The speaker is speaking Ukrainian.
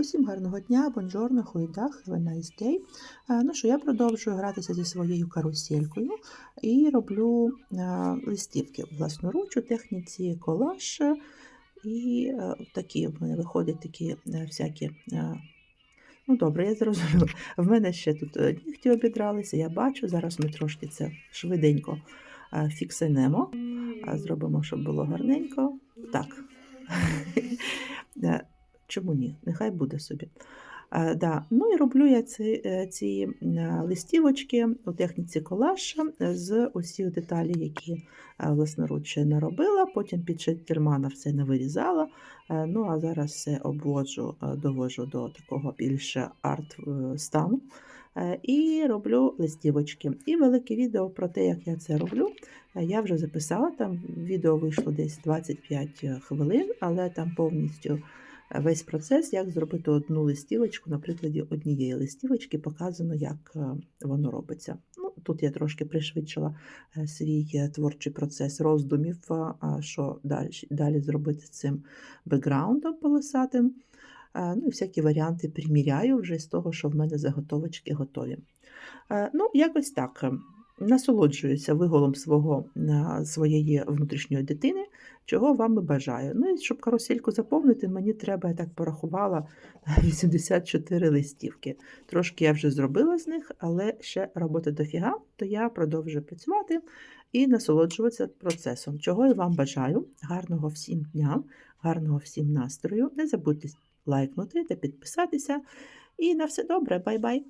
Усім гарного дня, бонжорно, хуйдах, have a. Е, Ну що, я продовжую гратися зі своєю каруселькою і роблю е, листівки власноруч у техніці колаж. І е, такі в мене виходять такі всякі. Ну, добре, я зрозуміла. В мене ще тут нігті обідралися, я бачу. Зараз ми трошки це швиденько фіксинемо. Зробимо, щоб було гарненько. Так. Е, Чому ні? Нехай буде собі. А, да. Ну і роблю я ці, е, ці е, листівочки у техніці колаж з усіх деталей, які е, власноруч наробила. Потім під шельтермана все не вирізала. Е, Ну а зараз все обводжу, е, довожу до такого більше арт-стану. Е, І роблю листівочки. І велике відео про те, як я це роблю, е, я вже записала. Там відео вийшло десь 25 хвилин, але там повністю е, весь процес, як зробити одну листівочку, на прикладі однієї листівочки, показано, як е, воно робиться. Ну, тут я трошки пришвидшила е, свій е, творчий процес роздумів, що далі, далі зробити з цим бекграундом полосатим. Ну і всякі варіанти приміряю вже з того, що в мене заготовочки готові. Ну, якось так. Насолоджуюся виголом свого, своєї внутрішньої дитини, чого вам і бажаю. Ну і щоб карусельку заповнити, мені треба, я так порахувала, 84 листівки. Трошки я вже зробила з них, але ще роботи дофіга, то я продовжую працювати і насолоджуватися процесом, чого я вам бажаю. Гарного всім дня, гарного всім настрою. Не забудьте лайкнути та підписатися. І на все добре, бай-бай!